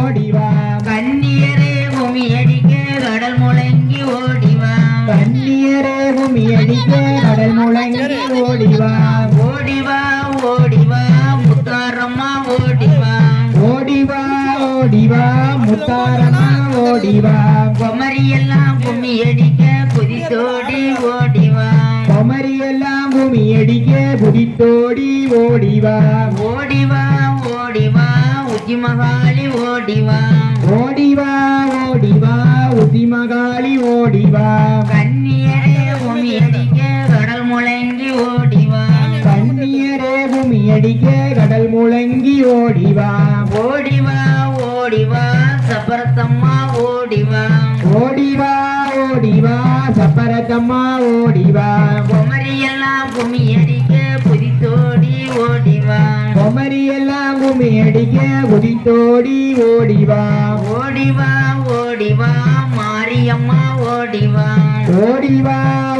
ஓடிவா. கண்ணியரே பூமி அடிக்க கடல் முழங்கி ஓடிவா. கண்ணியரே பூமி அடிக்க கடல் முழங்கி ஓடிவா. ஓடிவா ஓடிவா முத்தாரம்மா ஓடிவா. ஓடிவா ஓடிவா முத்தாரமா ஓடிவா. குமரியெல்லாம் கும்மி அடிக்க குதித்தோடி ஓடிவா. குமரியெல்லாம் பூமி அடிக்க குதித்தோடி ஓடிவா ஓடிவா. ஓடிவா உச்சி மகாளி ஓடிவா ஓடிவா ஓடிவா உதிமகாளி ஓடிவா கண்ணியரே பூமி அடிக்க கடல் முழங்கி ஓடிவா கண்ணியரே பூமி அடிக்க கடல் முழங்கி ஓடிவா ஓடிவா ஓடிவா சப்பரத்தம்மா ஓடிவா ஓடிவா ஓடிவா சப்பரத்தம்மா ஓடிவா குமரியெல்லாம் கும்மி அடிக்க குமரியெல்லாம் பூமி அடிக்க குதித்தோடி ஓடிவா. ஓடிவா ஓடிவா மாரியம்மா ஓடிவா. ஓடிவா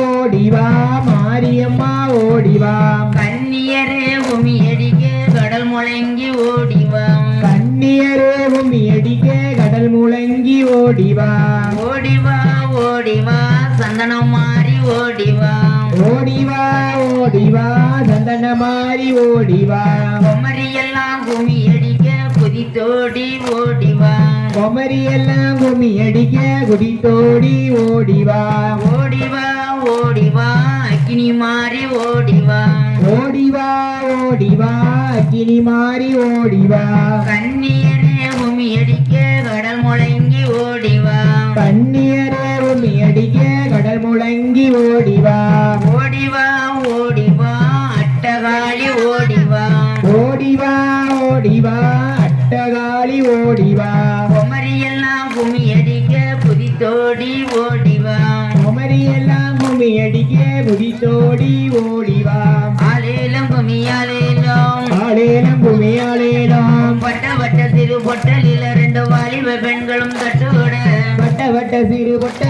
ஓடிவா மாரியம்மா ஓடிவா. கண்ணியரே பூமி அடிக்க கடல் முழங்கி ஓடிவா. கண்ணியரே பூமி அடிக்க கடல் முழங்கி ஓடிவா. ஓடிவா ஓடிவா சந்தனம் மாறி ஓடிவா. ஓடிவா ஓடிவா சந்தன மாறி ஓடிவா. குமரியெல்லாம் கும்மி அடிக்க குதித்தோடி ஓடிவா. குமரியெல்லாம் பூமி அடிக்க குதித்தோடி ஓடிவா. ஓடிவா ஓடிவா அக்கினி மாறி ஓடிவா. ஓடிவா ஓடிவா கிளி மாறி ஓடிவா. கண்ணியரே பூமி அடிக்க கடல் முழங்கி ஓடிவா. கண்ணியரே பூமி அடிக்க கடல் முழங்கி ஓடிவா. ஓடிவா ஓடிவா அட்டகாளி ஓடிவா. ஓடிவா ஓடிவா அட்டகாளி ஓடிவா.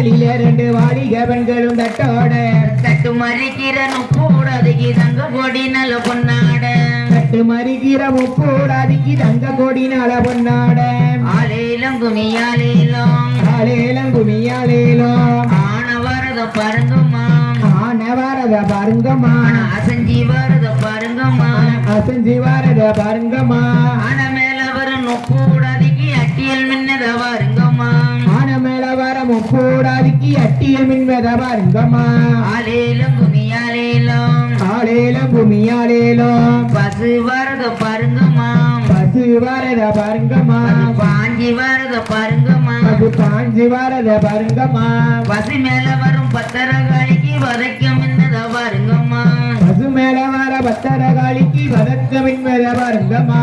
பொட்டலில ரெண்டு வாலிக பெண்களும் தட்டோட. தட்டு மறிக்கிற நுப்பூடாதுக்கு தங்க பொடி நல்ல பொன்னாட. தட்டு மறிக்கிற முப்போடாதிக்கு தங்க கொடினால பொன்னாட. ஆலேலம் குமியாலேலம் ஆளேலம் குமி ஆளேலம் ஆன வரத பாருங்கம்மா ஆன வரத பாருங்கம்மா ஆன அசஞ்சி வரத பாருங்கம்மா அசஞ்சி வரத பாருங்கம்மா ஆன மேல வர நுப்பூடாதுக்கு முப்போடாதிக்கு அட்டியல் மின்வத பாருங்கம்மா ஆலேலம் குமியாலேலம். ஆளேலம் குமி ஆளேலம் பசு வரத பாருங்கம்மா. பசு வரத பாருங்கம்மா. பாஞ்சி வரத பாருங்கம்மா. அது பாஞ்சு வரத பாருங்கம்மா. பசு மேல வரும் பத்தரகாளிக்கு வதைக்கம் என்னத பாருங்கம்மா. பசு மேல வர பத்தர காளிக்கு வதக்க மின்வத பாருங்கம்மா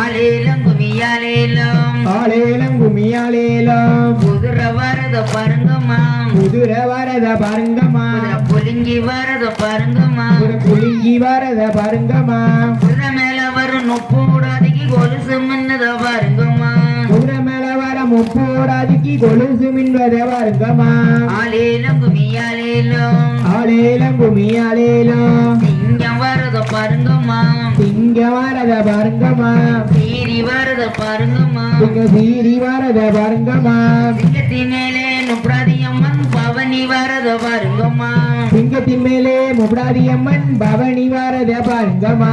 ஆலேலம் குமியாலேலம். ஆளேலம் குமி ஆளேலம் குதிரை வரத பாருங்கம்மா. குதிரை வரத பாருங்கம்மா. புலிங்கி வரத பாருங்கம்மா. புலிங்கி வரத பாருங்கம்மா. குதிரை மேல வரும் நொப்பூடாதிக்கு கொலுசு மின்னத பாருங்கம்மா. குதிரை மேல வர முப்போடாதிக்கு கொலுசு மின்வத பாருங்கம்மா. ஆலேலம் குமியாலேலம். ஆளேலம் குமி ஆளேலம் சிங்கம் வரத பாருங்கம்மா. இங்க வரத பாருங்கம்மா. சீரி வரத பாருங்கம்மா. இங்க சீரி வரத பாருங்கம்மா. சிங்கத்தின் மேலே நுப்ராதியம்மன் பவனி வரத பாருங்கம்மா. சிங்கத்தின் மேலே முப்ராதி அம்மன் பவனி வரத பாருங்கம்மா.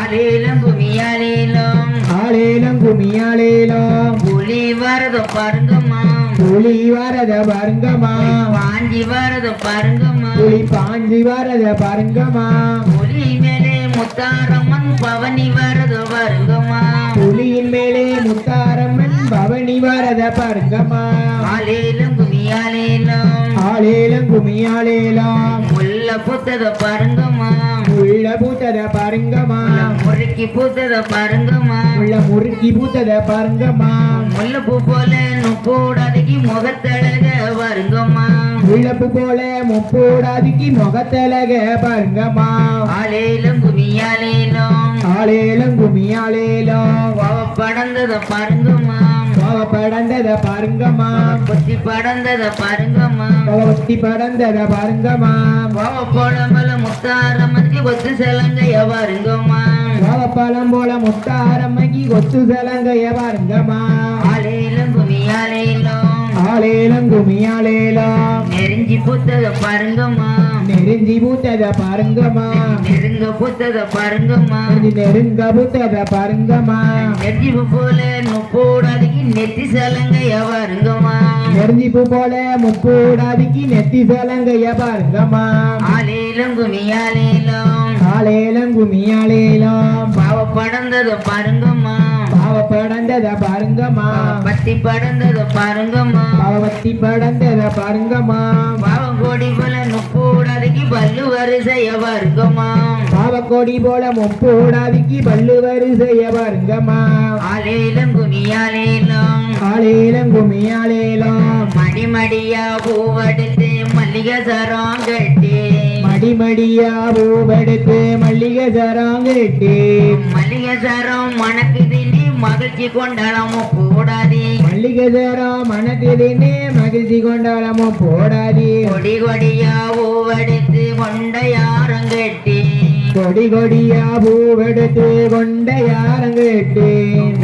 ஆலேலம் குமியாலேலம் ஆளேலம் குமி ஆளேலம் புலி வரத பாருங்கம்மா. புலி வரத பாருங்கம்மா. பாஞ்சி வரத பாருங்கம்மா. புலி பாஞ்சி வரத பாருங்கம்மா. புலி மேலே முத்தாரம்மன் பவனி வரத பாருங்கம்மா புலியின் மேலே முத்தாரம்மன் பவனி வரத பாருங்கம்மா ஆலேலம் குமியாலேலம் ஆளேலம் குமி ஆளேலம் முல்ல புத்தத பாருங்கம்மா உள்ள பூத்தத பாருங்கம்மா முறுக்கி பூத்தத பாருங்கம்மா உள்ள முறுக்கி பூத்தத பாருங்கம்மா முல்லைப்பூ போல நுப்பூடாதைக்கு முகத்தழக பாருங்கம்மா உள்ளப்பு போல முப்போடாதிக்கு முகத்தலக பாருங்கம்மா. ஆலேலம் குமியாலேலம் ஆளேலம் குமி ஆளேலம் பாவ படந்தத பாருங்கம்மா. படந்தத பாருங்கம்மா. கொத்தி படந்தத பாருங்கம்மா. ஒத்தி படந்தத பாருங்கம்மா. பாவ போலமல முத்தாரம்மனுக்கு கொத்து செலங்கைய பாருங்கம்மா. பாவ பழம் போல முத்தாரம்மைக்கு கொத்து சலங்கைய பாருங்கம்மா. ஆலேலம் ஆலேலம் குமியாலேலம் நெருஞ்சி பூத்தத பாருங்கம்மா. நெருஞ்சி பூத்தத பாருங்கம்மா. நெருங்க பூத்தத பாருங்கம்மா. நெருங்க பூத்தத பாருங்கம்மா. நெருஞ்சி பூ போல நுப்போடாதிக்கு நெத்தி சலங்கைய பாருங்கம்மா. நெருஞ்சி பூ போல முக்கூடாதிக்கு நெத்தி சலங்கைய பாருங்கம்மா. ஆலேலம் குமியாலேலம் ஆலேலம் குமியாலேலம் பாவ படந்தத பாருங்கம்மா. பாவ படந்தத பாருங்கம்மா. பத்தி படந்தத பாருங்கம்மா. பாவத்தி படந்தத பாருங்கம்மா. பாவம் கோடி போல நுப்போடாதிக்கு பல்லு வரிசைய பாருங்கம்மா. பாவக்கோடி போல முப்பூடாதிக்கு பல்லு வரிசைய பாருங்கம்மா. ஆலேலம் குமியாலேலம். ஆலேலம் குமியாலேலம். மடிமடியா பூவெடுத்து மல்லிகை சரம் கட்டி. மடிமடியா பூவெடுத்து மல்லிகை சராங்கிட்டு மல்லிகை சரம் மணக்குது நீ மகிழ்ச்சி கொண்டாடமோ கூடாதே மல்லிகை சரம் மணக்குதுன்னு மகிழ்ச்சி கொண்டாடமோ போடாதே. கொடி கொடியா பூவெடுத்து கொண்ட யாரும் கட்டி கொடி கொடியா பூவெடுத்து கொண்ட யாரங்கிட்டு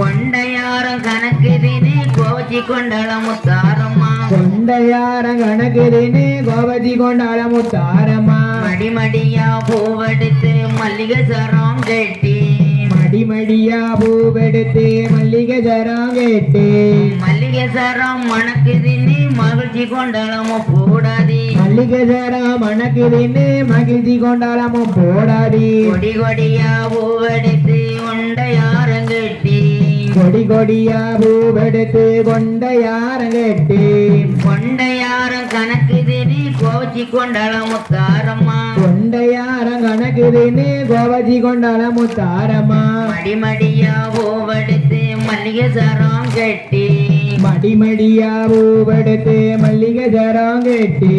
கொண்ட யாரும் கணக்குது நீ கோச்சி கொண்டாடமோ தாரம்மா. கொண்ட யாரம் கணக்குதுன்னு கோபதி கொண்டாடமோ தாரமா மடிமடியா பூவெடுத்து மல்லிகை சரம் கட்டி மடிமடியா பூவெடுத்து மல்லிகை சராங்கிட்டு மல்லிகை சரம் மணக்குது நீ மகிழ்ச்சி கொண்டாடமோ கூடாதே மல்லிகை சரம் மணக்குதுன்னு மகிழ்ச்சி கொண்டாடமோ போடாதே. கொடி கொடியா பூவெடுத்து உண்ட யாரும் கட்டி. கொடி கொடியா பூவெடுத்து கொண்ட யாரங்கிட்டு கொண்ட யாரும் கணக்குது நீ கோச்சி கொண்டாடமோ தாரம்மா கொண்ட யாரம் கணக்குதுன்னு கோபதி கொண்டாடமோ தாரமா மடிமடியா பூவெடுத்து மல்லிகை சரம் கட்டி. மடிமடியா பூவெடுத்து மல்லிகை சராங்கிட்டு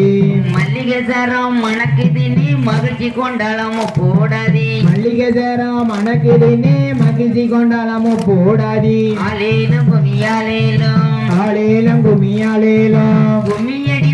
மல்லிகை சரம் மணக்குது நீ மகிழ்ச்சி கொண்டாடமோ போடாதே. மல்லிகை சரம் மணக்குதுன்னு மகிழ்ச்சி கொண்டாடமோ போடாதே. ஆலேலும் குமியாலேலும் ஆளேலம் குமியாலேலம் கும்மியடி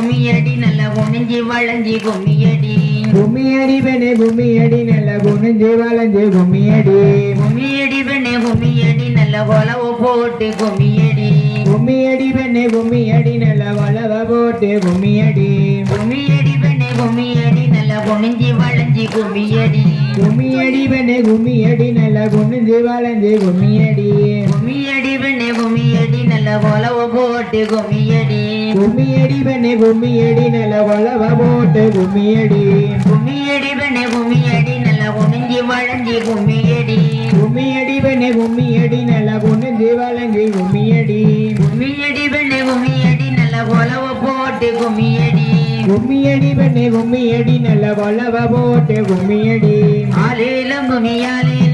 பெண்ணே கும்மியடி நல்ல குனிஞ்சி வளைஞ்சி கும்மியடி கும்மியடி பெண்ணே கும்மியடி நல்ல குனிஞ்சு வளைஞ்சு கும்மியடி கும்மியடி பெண்ணே கும்மியடி நல்ல கொலவு போட்டு கும்மியடி கும்மியடி பெண்ணே கும்மியடி நல்ல வளவ போட்டு கும்மியடி கும்மியடி பெண்ணே கும்மியடி நல்ல குனிஞ்சி வளைஞ்சி கும்மியடி கும்மியடி பெண்ணே கும்மியடி நல்ல குனிஞ்சு வளைஞ்சு கும்மியடி கும்மியடி பெண்ணே கும்மியடி நல்ல கொலவு போட்டு கும்மியடி. கும்மியடி பெண்ணே கும்மியடி நல்ல வளவ போட்டு கும்மியடி. கும்மியடி பெண்ணே கும்மியடி நல்ல குனிஞ்சி வளைஞ்சி கும்மியடி. கும்மியடி பெண்ணே கும்மியடி நல்ல குனிஞ்சு வளைஞ்சு கும்மியடி. கும்மியடி பெண்ணே கும்மியடி நல்ல கொலவு போட்டு கும்மியடி. கும்மியடி பெண்ணே கும்மியடி நல்ல வளவ போட்டு கும்மியடி. ஆலேலம் குமியாலேலம்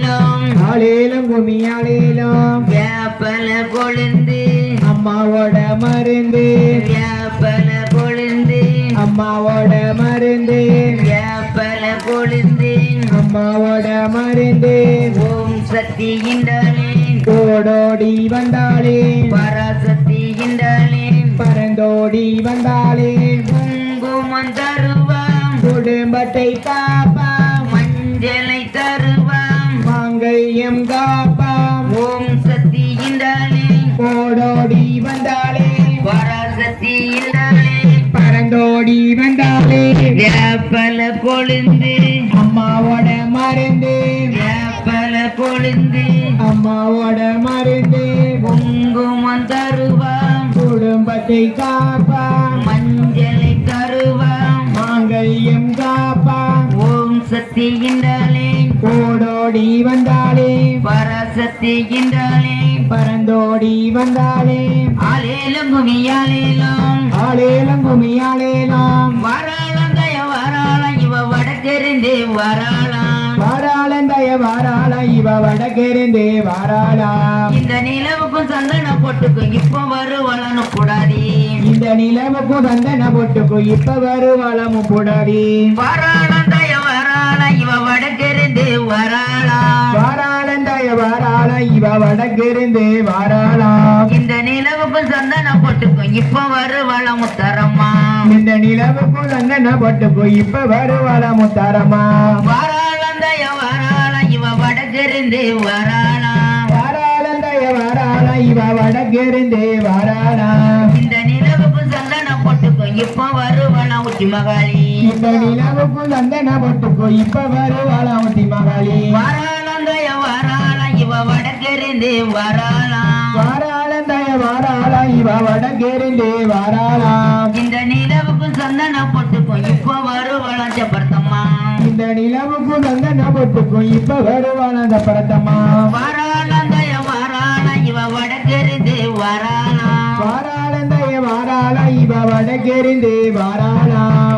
ஆளேலம் கும்மியாளேலம் வேப்பல கொழுந்து. அம்மாவோட மருந்து. வேப்பல கொழுந்து. அம்மாவோட மருந்து. வேப்பல கொழுந்து. அம்மாவோட மருந்து. ஓம் சக்தி இண்டாலே கோடோடி வந்தாளே. பராசக்தி இண்டாலே பரந்தோடி வந்தாளே. குங்குமம் தருவாம். குடும்பத்தை காப்பாம் மாங்கல்யம் காப்பாம். ஓம் சக்தி இண்டாலே கோடோடி வந்தாளே பராசக்தி இண்டாலே பரந்தோடி வந்தாளே வேப்பல கொழுந்து. அம்மாவோட மருந்து. வேப்பல கொழுந்து. அம்மாவோட மருந்து. குங்குமம் தருவாம். குடும்பத்தை காப்பாம். மஞ்சளை தருவாம். மாங்கல்யம் காப்பாம். ஓம் சக்தி கோடோடி வந்தாளே. பராசக்தி இண்டாலே பரந்தோடி வந்தாளே. ஆலேலம் குமியாலேலம் ஆளேலம் குமியாளேலாம் வராளம் தய வராளம் இவ வடக்கிருந்து வராளாம். வாராளந்தய வாராள இவ வடக்கிருந்து வாராளாம். இந்த நிலவுக்கும் சந்தன போட்டுக்கும் இப்ப வருவளனு கூடாதே இந்த நிலவுக்கும் சந்தன பொட்டுக்கு இப்ப வருவாளமும் கூடாதி வராளம் தய வராளம் இவ வடக்கிருந்து வராளாம். வாராளந்தய வாராள இவ வடக்கிருந்து வாராளாம். இந்த நிலவுக்கும் சந்தன போட்டுக்கும் இப்ப வருவளம் தரமா இந்த நிலவுக்கும் சந்தன பொட்டுக்கு இப்ப வருவாளமும் தரமா வராளம் தய வராளம் இவ வடக்கிருந்து வராளாம். வாராளந்தய வாராள இவ வடக்கிருந்து வாராளாம். இந்த நிலவு இப்ப வருவன உச்சி மகாளி இந்த நிலவுக்குள் சந்தன போட்டுக்கோ இப்ப வருவாளாம் ஊட்டி மகாளி வராளந்தய வராளா இவ வடக்கிருந்து வராளாம் வாராளந்தய வாராளா. இவ வடக்கேருந்து வாராளாம் இந்த நிலவுக்கு சந்தன போட்டுக்கும் இப்ப வருவளம் சப்பர்த்தம்மா இந்த நிலவுக்குள் சந்தன போட்டுக்கோ இப்ப வருவாளாம் அந்த பரத்தம்மா வராளந்தய வராளா இவ வடக்கிருந்து வராளாம் வாராளந்தய வாராளா இவ வடக்கேருந்து வாராளாம்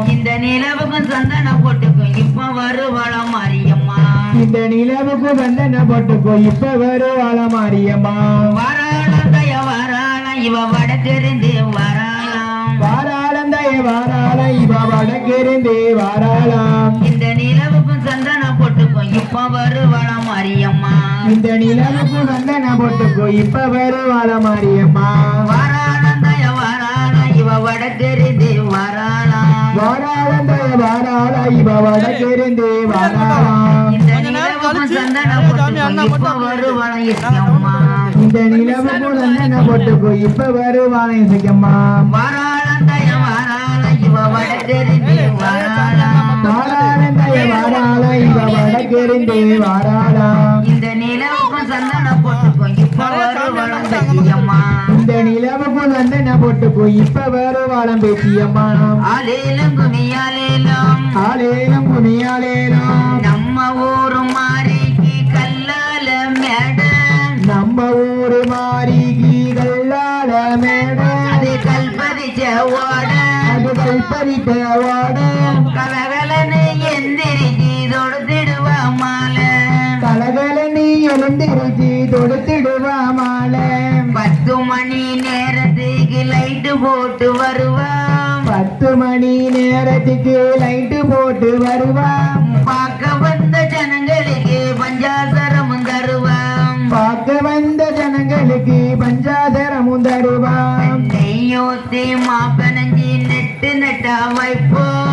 இந்த நிலவுக்கு சந்தன போட்டுக்கும் இப்ப வருவளம் மாரியம்மா. இந்த நிலவுக்கு சந்தன போட்டுக்கோ. இப்ப வருவாளாம் மாரியம்மா. வராளந்தய வராள இவ வடக்கிருந்து வராளாம். வாராளந்தய வாராளா இவ வடக்கேருந்து வாராளாம். இந்த நிலவுக்கு சந்தன போட்டுக்கும் இப்ப வருவளம் மாரியம்மா. இந்த நிலவுக்கு சந்தன போட்டுக்கோ. இப்ப வருவாளாம் மாரியம்மா. வராளாம் வாராளந்தய வாராளா இவ வடக்கேருந்து வாராளாம் போட்டுக்கும் இப்ப வருவளம் இசையம்மா இந்த நிலவுக்கு சந்தன போட்டுக்கோ இப்ப வருவாளாம் இசைக்கம்மா வராளந்தய வராள இவ வடக்கிருந்து வராளாம். வாராளந்தய வாராளா இவ வடக்கேருந்து வாராளாம். இந்த நிலவுக்கு சந்தன போட்டுக்கும் இப்ப வருவளம் இசையம்மா இந்த நிலவுக்கு சந்தன போட்டுக்கோ இப்ப வருவாளாம் பேச்சியம்மா ஆலேலும் குமியாலேலும் ஆலேலம் குனியாலேலம் நம்ம ஊரு மாறிக்கு கல்லால மேட. நம்ம ஊரு மாறிக்கு கல்லால மேட. அது கல்பதிச்ச ஓட. அது கல்பரித்த வாட எழுந்திருச்சு தொடுத்திடுவா மாலை. பத்து மணி நேரத்துக்கு லைட்டு போட்டு வருவான் பத்து மணி நேரத்துக்கு லைட்டு போட்டு வருவா பார்க்க வந்த ஜனங்களுக்கு பஞ்சாசரமும் தருவான் பார்க்க வந்த ஜனங்களுக்கு பஞ்சாதரமும் தருவான் நெய்யோத்தி மாப்பனஞ்சி நெட்டு நெட்டா வைப்போம்.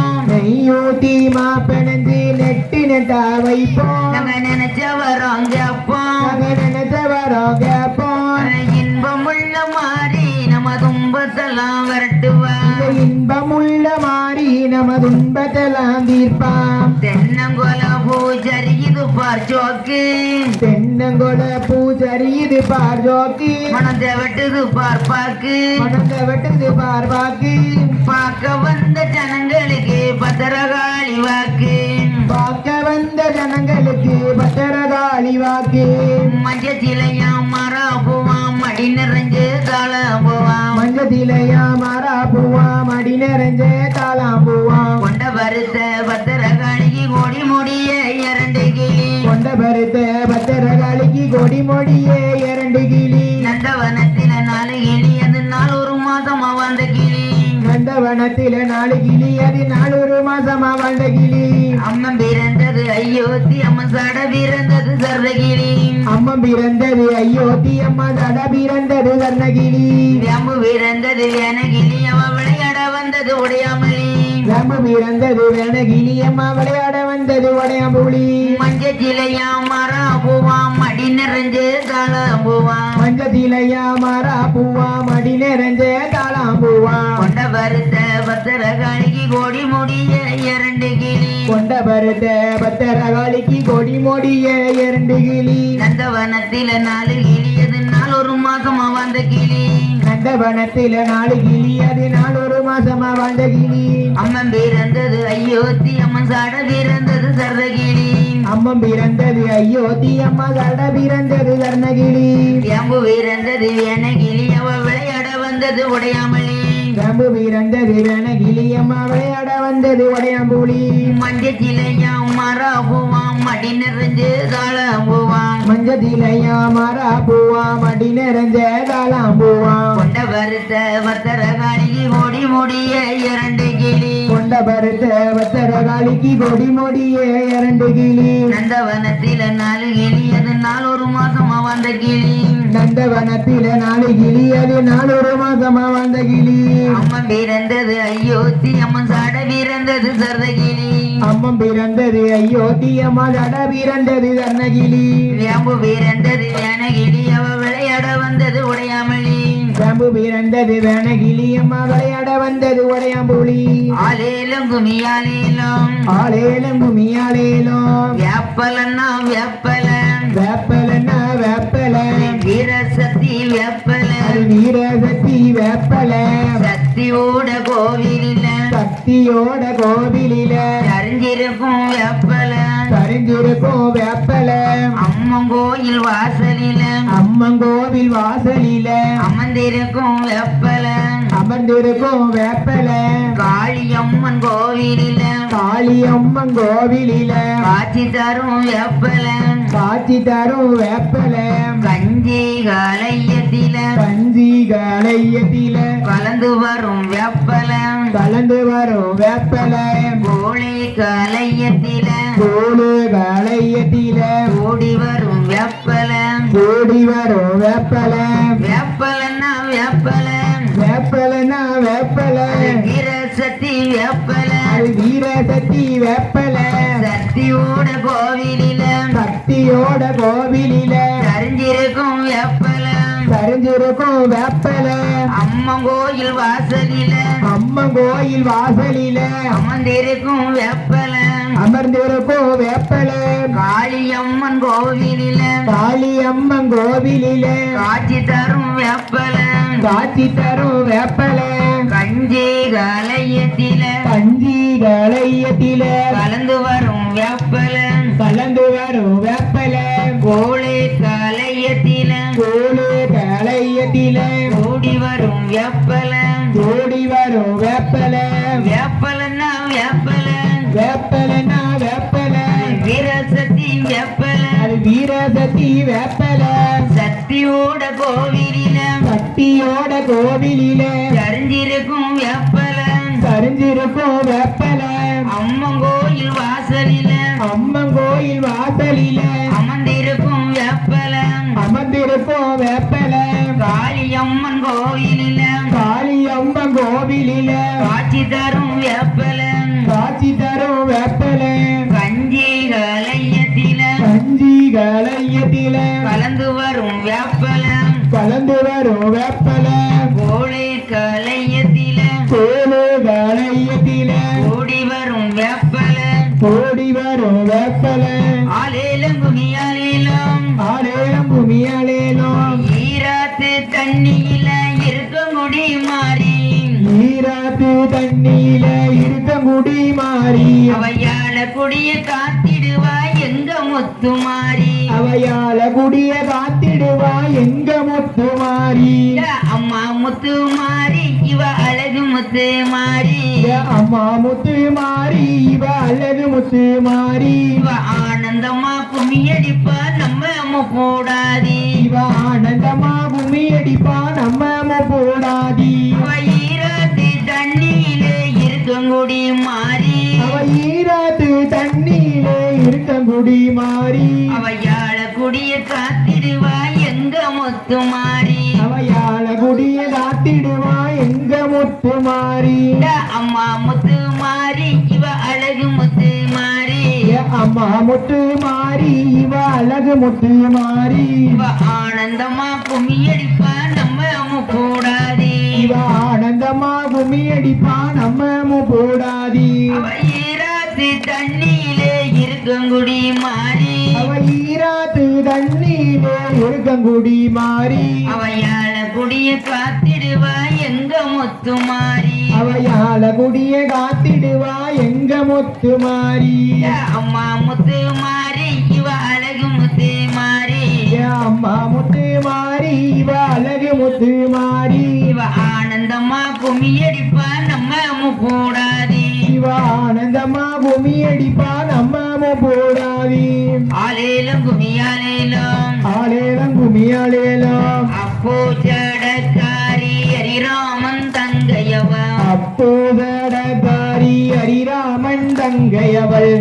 நெய்யூட்டி மாப்பனஞ்சு நெட்டி நெட்டா வைப்போம் நாங்க நினைச்ச வரோம் கேப்போம் நாங்க நினைச்ச வரோம் கேப்போம் இன்பமுள்ள மாறி துன்பத்தெல்லாம் விரட்டுவான். இன்பமுள்ள மாறி நம துன்பத்தெல்லாம் தீர்ப்பாம். தென்னங்கொல பூஜரி இது பார் சோக்கு தென்னங்கொட பூஜரி இது பார் ஜோக்கி. மனத்தை வெட்டுது பார் பாக்கு. மனந்த வெட்டுது பார் வாக்கு பார்க்க வந்த ஜனங்களுக்கு பத்திரகாளி வாக்கு. பார்க்க வந்த ஜனங்களுக்கு பத்திரகாளி வாக்கு மஞ்சத்திலையாம் மரா பூவாம் மடி நிறைஞ்சு தாள போவாம். மஞ்சத்திலையா மாறா பூவா மடி நிறைஞ்ச தாளாம் பூவா கொண்ட வருத்த பத்திரகாளிக்கு கோடி முடிய இரண்டு கிளி. கொண்ட பருத்த பத்திரகாளிக்கு கொடி மொழியே இரண்டு கிளி. நந்தவனத்தில நாலு கிளி அது நாள் ஒரு மாசமா வந்த கிளி நந்தவனத்தில நாலு கிளி அது நாலொரு மாசமா வாழ்ந்த கிளி. அம்மன் பிறந்தது அயோத்தி அம்மன் சட பிறந்தது சர்வகிளி அம்மன் பிறந்தது அயோத்தி அம்மா தட பிறந்தது கர்ணகிளி வேம்பு பிறந்தது வேனகிளி அவ விளையாட வந்தது உடையாமலி. ரம்பு பிறந்தது வேணகிளி அம்மா விளையாட வந்தது உடையாம்புலி. மஞ்சச்சிலையாம் மரா பூவாம் மடி நிறைஞ்சு தாள பூவாம் மஞ்சத்திலையா மாறா பூவா மடி நிறைஞ்ச பூவா கொண்ட வருத்த பத்திரகாளிக்கு கோடி முடிய இரண்டு கிளி. கொண்ட பருத்த பத்திரகாளிக்கு கொடி மொழிய இரண்டு கிளி. நந்தவனத்தில நாலு கிளி அது நாள் ஒரு மாசமா வந்த கிளி. நந்தவனத்தில நாலு கிளி அது நாலொரு மாசமா வாழ்ந்த கிளி. அம்மன் பிறந்தது அயோத்தி அம்மன் சட பிறந்தது சர்வகிளி அம்மன் பிறந்தது அயோத்தி அம்மா தட பிறந்தது கர்ணகிளி. வேம்பு பிறந்தது வேனகிளி அவ விளையாட வந்தது உடையாமலி ரம்பு பிறந்தது வேணகிளி அம்மா விளையாட வந்தது உடையாம்புலி. மஞ்சச்சிலையாம் மரா பூவாம் மடி நிறைஞ்சு தாள பூவாம் மஞ்சத்திலையா மாறா பூவா மடி நிறைஞ்ச தாளாம் பூவா கொண்ட வருத்த வத்தரகாளிக்கு கோடி முடிய இரண்டு கிளி. கொண்ட பருத்த பத்திரகாளிக்கு கொடி மொழிய இரண்டு கிளி. நந்தவனத்தில நாலு கிளி அது நாள் ஒரு மாசமா வந்த கிளி. நந்தவனத்தில நாலு கிளி அது நாலொரு மாசமா வாழ்ந்த கிளி. அம்மன் பிறந்தது அயோத்தி அம்மன் சாட பிறந்தது சரதகிளி அம்மன் பிறந்தது அயோத்தி அம்மா தட பிறந்தது கர்ணகிளி வேம்பு பிறந்தது வேனகிளி அவ விளையாட வந்தது உடையாமலி. வேம்பு பிறந்தது வேணகிலியம்மா விளையாட வந்தது உடையாம்புலி. ஆலேலும் குமியாலேலும் ஆளேலும் குமியாலேலும் வேப்பலன்னா வேப்பல வேப்பலன்னா வேப்பல வீரசக்தி வேப்பல வீரசக்தி வேப்பல சக்தியோட கோவிலில சக்தியோட கோவிலில அறிஞ்சிருக்கும் வேப்பல சரிஞ்சிருக்கும் வேப்பல அம்மன் கோயில் வாசலில அம்மன் கோவில் வாசலில. அமர்ந்திருக்கும் வேப்பல. அமர்ந்திருக்கும் வேப்பல. காளியம்மன் கோவிலில. காளியம்மன் கோவிலில. காட்சி தரும் வேப்பல. காட்சி தரும் வேப்பல. கஞ்சி கலையத்தில. கஞ்சி கலையத்தில. கலந்து வரும் வேப்பல. கலந்து வரும் வேப்பல. கோழி கலையத்தில. கோடு கலையத்தில. ஓடி வரும் வேப்பல கூடி வரும் வேப்பல வேப்பலன்னா வேப்பல வேப்பலனா. வேப்பல வீரசக்தி வேப்பல அது வீரசக்தி வேப்பல சக்தியோட கோவிலில. சக்தியோட கோவிலில. அறிஞ்சிருக்கும் வேப்பல சரிஞ்சிருக்கும் வேப்பல அம்மன் கோயில் வாசலில. அம்மன் கோயில் வாசலில. அமர்ந்திருக்கும் வேப்பல அமர்ந்திருக்கும் வேப்பல. காளியம்மன் கோவிலில. காளி அம்மன் கோவிலில. காட்சி தரும் வேப்பல. காட்சி தரும் வேப்பல. கஞ்சி கலையத்தில. கஞ்சி கலையத்தில. கலந்து வரும் வேப்பல. கலந்து வரும் வேப்பல. கோழி கலையத்தில. கோடு கலையத்தில. ஓடி வரும் வேப்பல. ஓடி வரும் வேப்பல. வேப்பலன்னா வேப்பல வேப்பலனா வேப்பல. வீரசக்தி வேப்பல. அது வீரசக்தி வேப்பல. சக்தியோட கோவிலில. சக்தியோட கோவிலில. அறிஞ்சிருக்கும் வேப்பல. சரிஞ்சிருக்கும் வேப்பல. அம்மன் கோயில் வாசலில. அம்மன் கோயில் வாசலில. அமர்ந்திருக்கும் வேப்பல. அமர்ந்திருக்கும் வேப்பல. கஞ்சி கலையத்தில கலந்து வரும் வேப்பல கலந்து வரும் வேப்பல கோழி கலையத்தில கோடு கலையத்தில ஓடி வரும் வேப்பல ஓடி வரும் வேப்பல ஆலேலம் குமியாலேலம் ஆலேலம் பூமியாலேலும் ஈராத்து தண்ணியில இருக்க முடி மாறி ஈராத்து தண்ணியில இருக்க முடி மாறி அவையாள குடிய காத்திடுவா எங்க முத்து மாறி அவையால குடிய காத்திடுவா எங்க முத்து மாறி அம்மா முத்து மாறி இவ அழகு முத்து மாறி அம்மா முத்து மாறி இவ அல்லது முத்து மாறி இவ ஆனந்தமா கும்மியடிப்பா நம்ம அம்மா போடாதி. இவ ஆனந்தமா கும்மி அடிப்பா நம்ம போடாதி. குடி மாறி. அவையாள குடிய காத்திடுவா எங்க முத்து மாறி? அவையால குடிய காத்திடுவா எங்க முத்து மாறி? அம்மா முத்து மாறி இவ அழகு முத்து மாறி. அம்மா முத்து மாறி இவ அழகு முத்து மாறி. இவ ஆனந்தமா கும்மியடிப்பா நம்ம போடாதே. இவ ஆனந்தமா கும்மி அடிப்பா நம்ம போடாதி. தண்ணியிலே இருக்கங்குடி மாறி. அவ ஈராத்து தண்ணியிலே இருக்கங்குடி மாறி. அவையாள குடிய காத்திடுவா எங்க முத்து மாறி. அவையால குடிய காத்திடுவா எங்க முத்து மாறி. அம்மா முத்து மாறி இவ அழகு முத்து மாறி. அம்மா முத்து மாறி இவ அழகு முத்து மாறி. இவ ஆனந்தமா கும்மியடிப்பா நம்ம அம்மு இவ ஆனந்தமா கும்மி அடிப்பா நம்ம போடாதி. ஆலேலம் குமியாலேலம். ஆலேலம் கும்மி ஆலேலம் அப்போ ஜடக்காரி ஹரிராமன் தங்கையவ அப்போதடகாரி ஹரிராமன் தங்கையவள்.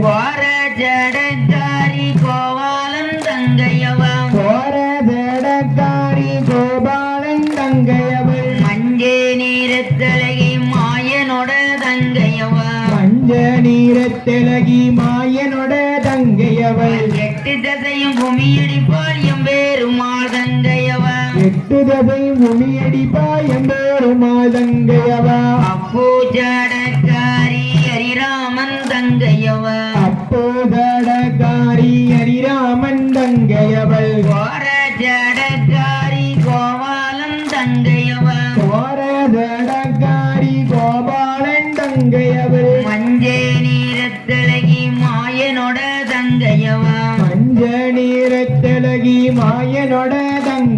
தசையும் குமியடிப்பாள் எம்பேருமாள் தங்கையவ அப்பூஜடக்காரி ஹரிராமன் தங்கையவா? அப்போதடகாரி ஹரிராமன் தங்கையவள். கோர ஜடக்காரி கோபாலன் தங்கையவா? கோரதடகாரி கோபாலன் தங்கையவள். மஞ்சே நீரத்தழகி மாயனோட தங்கையவா? மஞ்ச நீரத்தழகி மாயனோட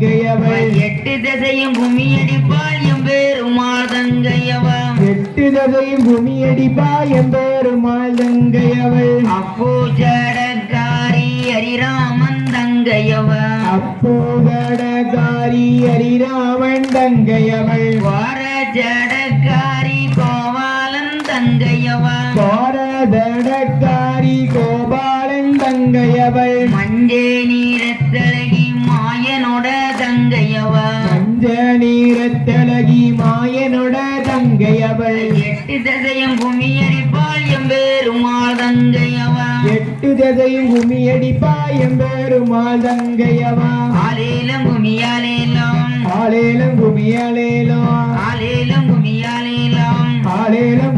தங்கையவள். எட்டு திசையும் கும்மியடிப்பாள் எம்பெருமாள் தங்கையவா. எட்டு தசையும் குமியடிப்பா எம்பெருமாள் தங்கையவள். அப்பூஜடக்காரி ஹரிராமன் தங்கையவா. அப்போதடகாரி ஹரிராமன் தங்கையவள். கோர ஜடக்காரி கோபாலன் தங்கையவா. கோரதடகாரி கோபாலன் தங்கையவள். மஞ்சே நீரத்தழகி நீரத்தழகி மாயனோட தங்கையவள் எட்டு திசையும் கும்மியடிப்பாள் எம்பெருமாள் தங்கையவா எட்டு தசையும் குமியடிப்பா எம்பெருமாள் தங்கையவா ஆலேலம் குமியாலேலம் ஆலேலம் குமியாலேலோ ஆலேலம் குமியாலேலம் ஆலேலம்